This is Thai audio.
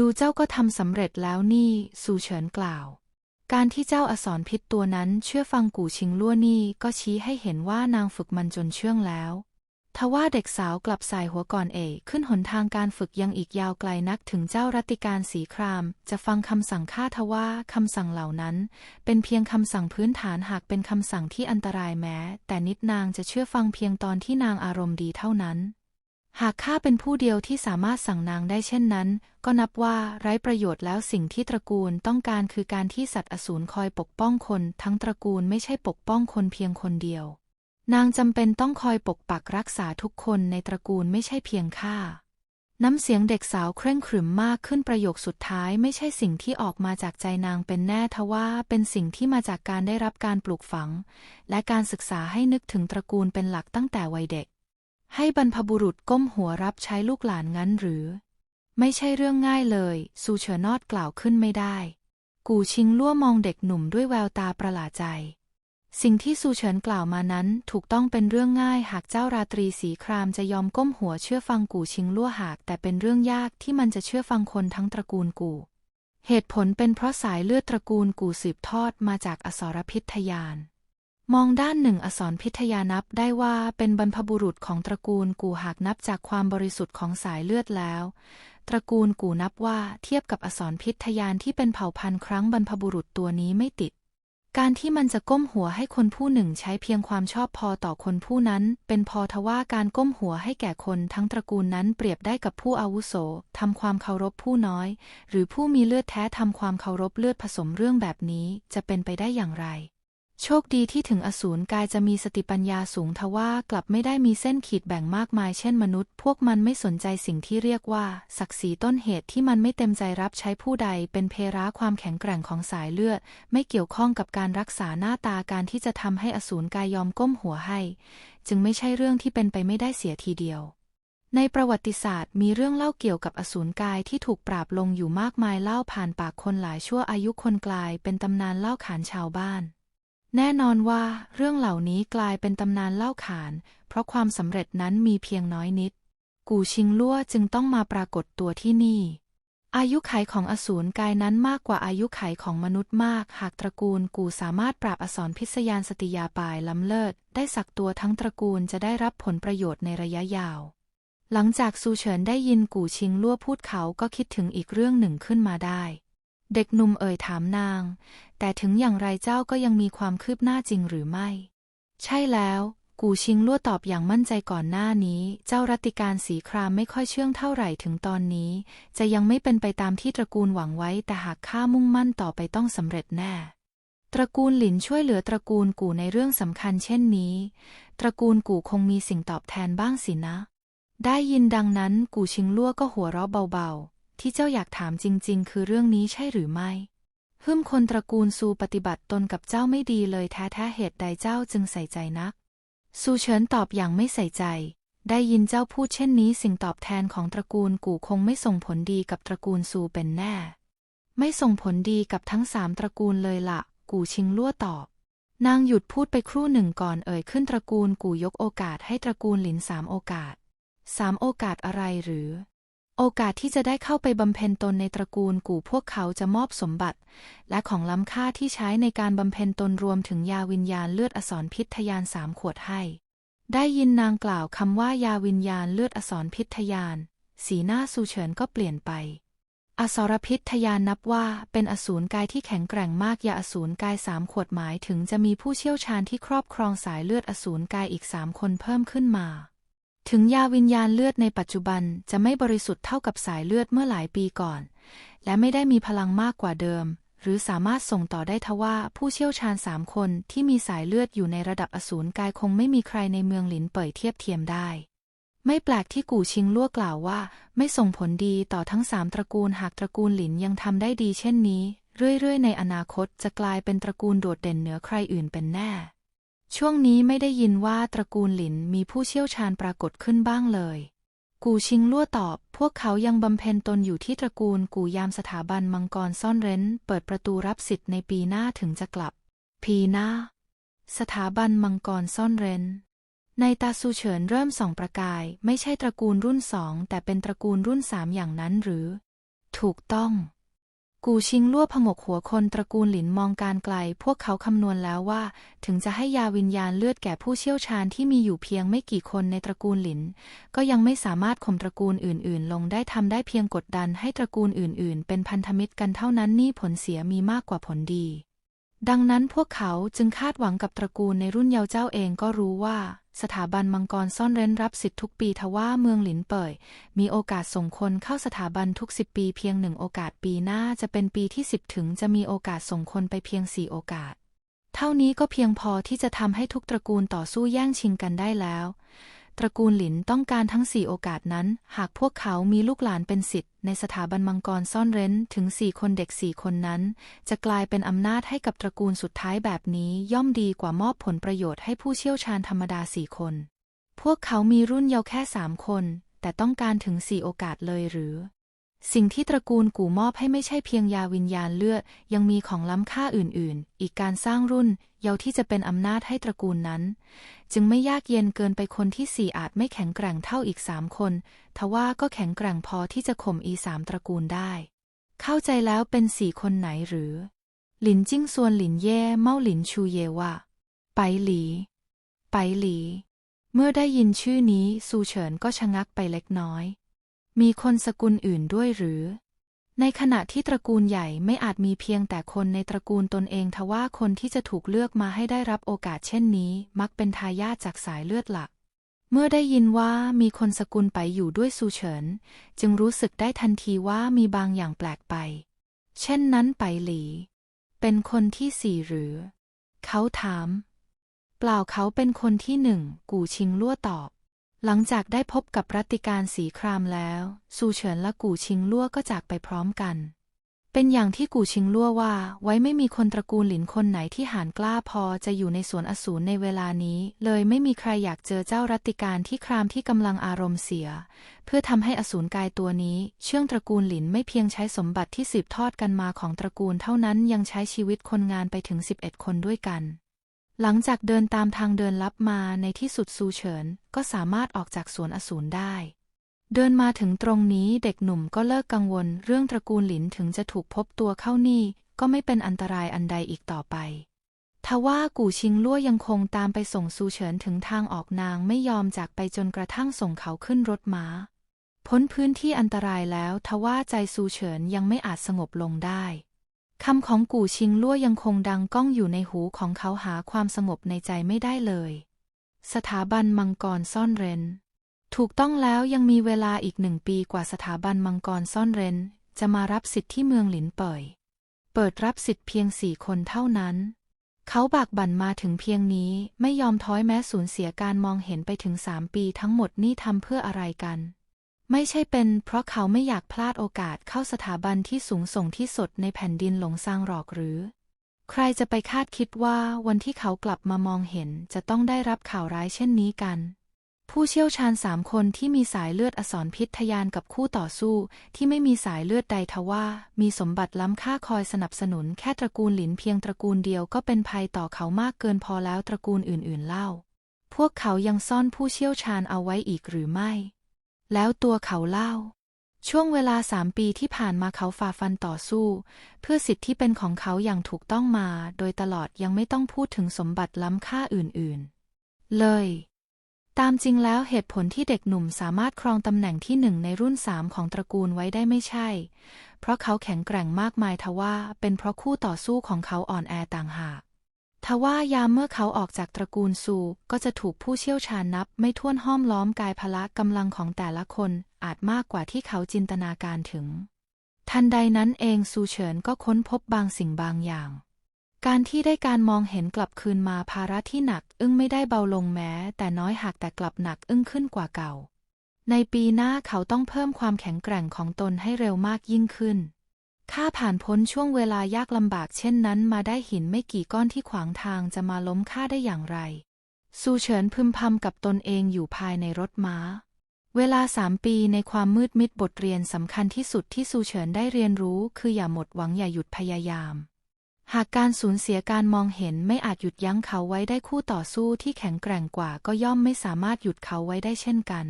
ดูเจ้าก็ทำสำเร็จแล้วนี่ซูเฉินกล่าว การที่เจ้าอสรพิษตัวนั้นเชื่อฟังกู่ชิงลั่วนี่ก็ชี้ให้เห็นว่านางฝึกมันจนเชื่องแล้วทว่าเด็กสาวกลับสายหัวก่อนเอกขึ้นหนทางการฝึกยังอีกยาวไกลนักถึงเจ้ารัติการสีคราม จะฟังคำสั่งข้าทว่าคำสั่งเหล่านั้น เป็นเพียงคำสั่งพื้นฐานหากเป็นคำสั่งที่อันตรายแม้ แต่นิดนางจะเชื่อฟังเพียงตอนที่นางอารมณ์ดีเท่านั้น หากข้าเป็นผู้เดียวที่สามารถสั่งนางได้เช่นนั้น ก็นับว่าไร้ประโยชน์แล้วสิ่งที่ตระกูลต้องการคือการที่สัตว์อสูรคอยปกป้องคน ทั้งตระกูลไม่ใช่ปกป้องคนเพียงคนเดียว นางจำเป็นต้องคอยปกปักรักษาทุกคนในตระกูลไม่ใช่เพียงข้าน้ำเสียงเด็กสาวเคร่งขรึมมากขึ้นประโยคสุดท้ายไม่ใช่สิ่งที่ออกมาจากใจนางเป็นแน่ทว่าเป็นสิ่งที่มาจากการได้รับการปลูกฝัง และการศึกษาให้นึกถึงตระกูลเป็นหลักตั้งแต่วัยเด็ก ให้บรรพบุรุษก้มหัวรับใช้ลูกหลานงั้นหรือ ไม่ใช่เรื่องง่ายเลย ซูเฉอนอดกล่าวขึ้นไม่ได้ กูชิงล่วมองเด็กหนุ่มด้วยแววตาประหลาดใจ สิ่งที่ซูเฉินกล่าวมานั้นถูกต้องเป็นเรื่องง่ายหากเจ้าราตรีสีครามจะยอมก้มหัวเชื่อฟังกูชิงล่วหาก แต่เป็นเรื่องยากที่มันจะเชื่อฟังคนทั้งตระกูลกู เหตุผลเป็นเพราะสายเลือดตระกูลกูสืบทอดมาจากอสรพิทยาน มองด้านหนึ่งอสรพิทยานับได้ว่าเป็นบรรพบุรุษของตระกูลกูหากนับจากความบริสุทธิ์ของสายเลือดแล้ว ตระกูลกูนับว่าเทียบกับอสรพิทยานที่เป็นเผ่าพันธุ์ครั้งบรรพบุรุษตัวนี้ไม่ติด การที่มันจะก้มหัวให้คนผู้หนึ่งใช้เพียงความชอบพอต่อคนผู้นั้น เป็นพอทว่าการก้มหัวให้แก่คนทั้งตระกูลนั้นเปรียบได้กับผู้อาวุโสทำความเคารพผู้น้อย หรือผู้มีเลือดแท้ทำความเคารพเลือดผสมเรื่องแบบนี้จะเป็นไปได้อย่างไร โชคดีที่ถึงอสูรกายจะมีสติปัญญาสูงทว่ากลับไม่ได้มีเส้นขีดแบ่งมากมายเช่นมนุษย์ พวกมันไม่สนใจสิ่งที่เรียกว่า ศักดิ์ศรีต้นเหตุที่มันไม่เต็มใจรับใช้ผู้ใดเป็นเพราความแข็งแกร่งของสายเลือด ไม่เกี่ยวข้องกับการรักษาหน้าตาการที่จะทำให้อสูรกายยอมก้มหัวให้ จึงไม่ใช่เรื่องที่เป็นไปไม่ได้เสียทีเดียวในประวัติศาสตร์มีเรื่องเล่าเกี่ยวกับอสูรกายที่ถูกปราบลงอยู่มากมายเล่าผ่านปากคนหลายชั่วอายุคนกลายเป็นตำนานเล่าขานชาวบ้าน แน่นอนว่าเรื่องเหล่านี้กลายเป็นตำนานเล่าขาน เพราะความสำเร็จนั้นมีเพียงน้อยนิด กูชิงลั่วจึงต้องมาปรากฏตัวที่นี่ อายุไขของอสูรกายนั้นมากกว่าอายุไขของมนุษย์มาก หากตระกูลกูสามารถปราบอสรพิษยานสติยาปายล้ำเลิศ ได้สักตัวทั้งตระกูลจะได้รับผลประโยชน์ในระยะยาว หลังจากซูเฉินได้ยินกูชิงลั่วพูดเขาก็คิดถึงอีกเรื่องหนึ่งขึ้นมาได้ เด็กหนุ่มเอ่ยถามนาง แต่ถึงอย่างไรเจ้าก็ยังมีความคืบหน้าจริงหรือไม่ ใช่แล้ว กูชิงลั่วตอบอย่างมั่นใจก่อนหน้านี้ เจ้ารัติการสีครามไม่ค่อยเชื่องเท่าไหร่ถึงตอนนี้ จะยังไม่เป็นไปตามที่ตระกูลหวังไว้ แต่หากข้ามุ่งมั่นต่อไปต้องสำเร็จแน่ ตระกูลหลินช่วยเหลือตระกูลกูในเรื่องสำคัญเช่นนี้ ตระกูลกูคงมีสิ่งตอบแทนบ้างสินะ ได้ยินดังนั้นกูชิงลั่วก็หัวเราะเบาๆ ที่เจ้าอยากถามจริง ๆ คือเรื่องนี้ใช่หรือไม่หึ่มคนตระกูลซูปฏิบัติตนกับเจ้าไม่ดีเลยแท้ๆเหตุใดเจ้าจึงใส่ใจนัก ซูเฉินตอบอย่างไม่ใส่ใจ ได้ยินเจ้าพูดเช่นนี้สิ่งตอบแทนของตระกูลกู่คงไม่ส่งผลดีกับตระกูลซูเป็นแน่ ไม่ส่งผลดีกับทั้งสามตระกูลเลยละ กู่ชิงลั่วตอบ นางหยุดพูดไปครู่หนึ่งก่อนเอ่ยขึ้นตระกูลกู่ยกโอกาสให้ตระกูลหลินสามโอกาสสามโอกาสอะไรหรือ โอกาสที่จะได้เข้าไปบำเพ็ญตนในตระกูลกู่พวกเขาจะมอบสมบัติ และของล้ำค่าที่ใช้ในการบำเพ็ญตนรวมถึงยาวิญญาณเลือดอสรพิษทยานสามขวดให้ ได้ยินนางกล่าวคำว่ายาวิญญาณเลือดอสรพิษทยาน สีหน้าซูเฉินก็เปลี่ยนไป อสรพิษทยานนับว่าเป็นอสูรกายที่แข็งแกร่งมากยาอสูรกายสามขวดหมายถึงจะมีผู้เชี่ยวชาญที่ครอบครองสายเลือดอสูรกายอีกสามคนเพิ่มขึ้นมา ถึงยาวิญญาณเลือดในปัจจุบันจะไม่บริสุทธิ์เท่ากับสายเลือดเมื่อหลายปีก่อน และไม่ได้มีพลังมากกว่าเดิม หรือสามารถส่งต่อได้ทว่าผู้เชี่ยวชาญสามคนที่มีสายเลือดอยู่ในระดับอสูรกายคงไม่มีใครในเมืองหลินเป่ยเทียบเทียมได้ ไม่แปลกที่กู่ชิงลั่วกล่าวว่า ไม่ส่งผลดีต่อทั้งสามตระกูลหากตระกูลหลินยังทำได้ดีเช่นนี้ เรื่อยๆ ในอนาคตจะกลายเป็นตระกูลโดดเด่นเหนือใครอื่นเป็นแน่ ช่วงนี้ไม่ได้ยินว่าตระกูลหลินมีผู้เชี่ยวชาญปรากฏขึ้นบ้างเลย กูชิงลั่วตอบ พวกเขายังบำเพ็ญตนอยู่ที่ตระกูลกูยามสถาบันมังกรซ่อนเร้น เปิดประตูรับสิทธิ์ในปีหน้าถึงจะกลับปีหน้า สถาบันมังกรซ่อนเร้น ในตาซูเฉินเริ่มส่องประกาย ไม่ใช่ตระกูลรุ่นสองแต่เป็นตระกูลรุ่นสามอย่างนั้นหรือ ถูกต้อง กูชิงลั่วผงกหัวคนตระกูลหลินมองการไกล พวกเขาคำนวณแล้วว่า ถึงจะให้ยาวิญญาณเลือดแก่ผู้เชี่ยวชาญที่มีอยู่เพียงไม่กี่คนในตระกูลหลิน ก็ยังไม่สามารถข่มตระกูลอื่น ๆ ลงได้ทำได้เพียงกดดันให้ตระกูลอื่น ๆ เป็นพันธมิตรกันเท่านั้นนี่ผลเสียมีมากกว่าผลดี ดังนั้นพวกเขาจึงคาดหวังกับตระกูลในรุ่นเยาว์เจ้าเองก็รู้ว่า สถาบันมังกรซ่อนเร้นรับสิทธิ์ทุกปีทว่าเมืองหลินเป่ยมีโอกาสส่งคนเข้าสถาบันทุกสิบปีเพียงหนึ่งโอกาสปีหน้าจะเป็นปีที่สิบถึงจะมีโอกาสส่งคนไปเพียงสี่โอกาส เท่านี้ก็เพียงพอที่จะทำให้ทุกตระกูลต่อสู้แย่งชิงกันได้แล้ว ตระกูลหลินต้องการทั้งสี่โอกาสนั้น หากพวกเขามีลูกหลานเป็นสิทธิ์ในสถาบันมังกรซ่อนเร้นถึงสี่คนเด็กสี่คนนั้น จะกลายเป็นอำนาจให้กับตระกูลสุดท้ายแบบนี้ย่อมดีกว่ามอบผลประโยชน์ให้ผู้เชี่ยวชาญธรรมดาสี่คน พวกเขามีรุ่นเยาว์แค่สามคน แต่ต้องการถึงสี่โอกาสเลยหรือ สิ่งที่ตระกูลกู่มอบให้ไม่ใช่เพียงยาวิญญาณเลือด ยังมีของล้ำค่าอื่น ๆ อีกการสร้างรุ่นเยาที่จะเป็นอำนาจให้ตระกูลนั้น จึงไม่ยากเย็นเกินไปคนที่สี่อาจไม่แข็งแกร่งเท่าอีกสามคน ทว่าก็แข็งแกร่งพอที่จะข่มอีสามตระกูลได้ เข้าใจแล้วเป็นสี่คนไหนหรือ หลินจิ้งซวนหลินเย่เมาหลินชูเยวะไปหลี ไปหลี เมื่อได้ยินชื่อนี้ซูเฉินก็ชะงักไปเล็กน้อย มีคนสกุลอื่นด้วยหรือ ในขณะที่ตระกูลใหญ่ไม่อาจมีเพียงแต่คนในตระกูลตนเองทว่าคนที่จะถูกเลือกมาให้ได้รับโอกาสเช่นนี้ มักเป็นทายาทจากสายเลือดหลัก เมื่อได้ยินว่ามีคนสกุลไปอยู่ด้วยซูเฉิน จึงรู้สึกได้ทันทีว่ามีบางอย่างแปลกไป เช่นนั้นไปหลี เป็นคนที่สี่หรือ เขาถาม เปล่าเขาเป็นคนที่หนึ่งกูชิงลั่วตอบ หลังจากได้พบกับรัติการสีครามแล้ว ซูเฉินและกูชิงลั่วก็จากไปพร้อมกัน เป็นอย่างที่กูชิงลั่วว่า ไว้ไม่มีคนตระกูลหลินคนไหนที่หานกล้าพอจะอยู่ในสวนอสูรในเวลานี้ เลยไม่มีใครอยากเจอเจ้ารัตติการที่ครามที่กำลังอารมณ์เสีย เพื่อทำให้อสูรกายตัวนี้ เชื่องตระกูลหลินไม่เพียงใช้สมบัติที่สืบทอดกันมาของตระกูลเท่านั้นยังใช้ชีวิตคนงานไปถึง 11 คนด้วยกัน หลังจากเดินตามทางเดินลับมาในที่สุดซูเฉินก็สามารถออกจากสวนอสูรได้ เดินมาถึงตรงนี้เด็กหนุ่มก็เลิกกังวลเรื่องตระกูลหลินถึงจะถูกพบตัวเข้านี่ ก็ไม่เป็นอันตรายอันใดอีกต่อไปทว่ากู่ชิงลั่วยังคงตามไปส่งซูเฉินถึงทางออกนางไม่ยอมจากไปจนกระทั่งส่งเขาขึ้นรถม้า พ้นพื้นที่อันตรายแล้วทว่าใจซูเฉินยังไม่อาจสงบลงได้ คำของกู่ชิงลั่วยังคงดังก้องอยู่ในหูของเขาหาความสงบในใจไม่ได้เลย สถาบันมังกรซ่อนเร้น ถูกต้องแล้วยังมีเวลาอีกหนึ่งปีกว่าสถาบันมังกรซ่อนเร้น จะมารับสิทธิ์ที่เมืองหลินเป่ย เปิดรับสิทธิ์เพียงสี่คนเท่านั้น เขาบากบั่นมาถึงเพียงนี้ไม่ยอมท้อยแม้สูญเสียการมองเห็นไปถึงสามปีทั้งหมดนี่ทำเพื่ออะไรกัน ไม่ใช่เป็นเพราะเขาไม่อยากพลาดโอกาสเข้าสถาบันที่สูงส่งที่สุดในแผ่นดินหลงซางหรอกหรือ ใครจะไปคาดคิดว่าวันที่เขากลับมามองเห็นจะต้องได้รับข่าวร้ายเช่นนี้กัน ผู้เชี่ยวชาญสามคนที่มีสายเลือดอสรพิษทยานกับคู่ต่อสู้ที่ไม่มีสายเลือดใดทว่า มีสมบัติล้ำค่าคอยสนับสนุนแค่ตระกูลหลินเพียงตระกูลเดียวก็เป็นภัยต่อเขามากเกินพอแล้วตระกูลอื่นๆเล่า พวกเขายังซ่อนผู้เชี่ยวชาญเอาไว้อีกหรือไม่ แล้วตัวเขาเล่า ช่วงเวลาสามปีที่ผ่านมาเขาฝ่าฟันต่อสู้ เพื่อสิทธิที่เป็นของเขาอย่างถูกต้องมา โดยตลอดยังไม่ต้องพูดถึงสมบัติล้ำค่าอื่นๆ เลย ตามจริงแล้วเหตุผลที่เด็กหนุ่มสามารถครองตำแหน่งที่หนึ่งในรุ่นสามของตระกูลไว้ได้ไม่ใช่ เพราะเขาแข็งแกร่งมากมายทว่าเป็นเพราะคู่ต่อสู้ของเขาอ่อนแอต่างหาก ทว่ายามเมื่อเขาออกจากตระกูลซูก็จะถูกผู้เชี่ยวชาญนับ ไม่ถ้วนห้อมล้อมกายพละกำลังของแต่ละคน อาจมากกว่าที่เขาจินตนาการถึง ทันใดนั้นเองซูเฉินก็ค้นพบบางสิ่งบางอย่าง การที่ได้การมองเห็นกลับคืนมาภาระที่หนัก อึ้งไม่ได้เบาลงแม้ แต่น้อยหากแต่กลับหนักอึ้งขึ้นกว่าเก่า ในปีหน้าเขาต้องเพิ่มความแข็งแกร่งของตนให้เร็วมากยิ่งขึ้น ข้าผ่านพ้นช่วงเวลายากลำบากเช่นนั้นมาได้หินไม่กี่ก้อนที่ขวางทางจะมาล้มข้าได้อย่างไร ซูเฉินพึมพำกับตนเองอยู่ภายในรถม้า เวลาสามปีในความมืดมิดบทเรียนสำคัญที่สุดที่ซูเฉินได้เรียนรู้ คืออย่าหมดหวังอย่าหยุดพยายาม หากการสูญเสียการมองเห็นไม่อาจหยุดยั้งเขาไว้ได้คู่ต่อสู้ที่แข็งแกร่งกว่าก็ย่อมไม่สามารถหยุดเขาไว้ได้เช่นกัน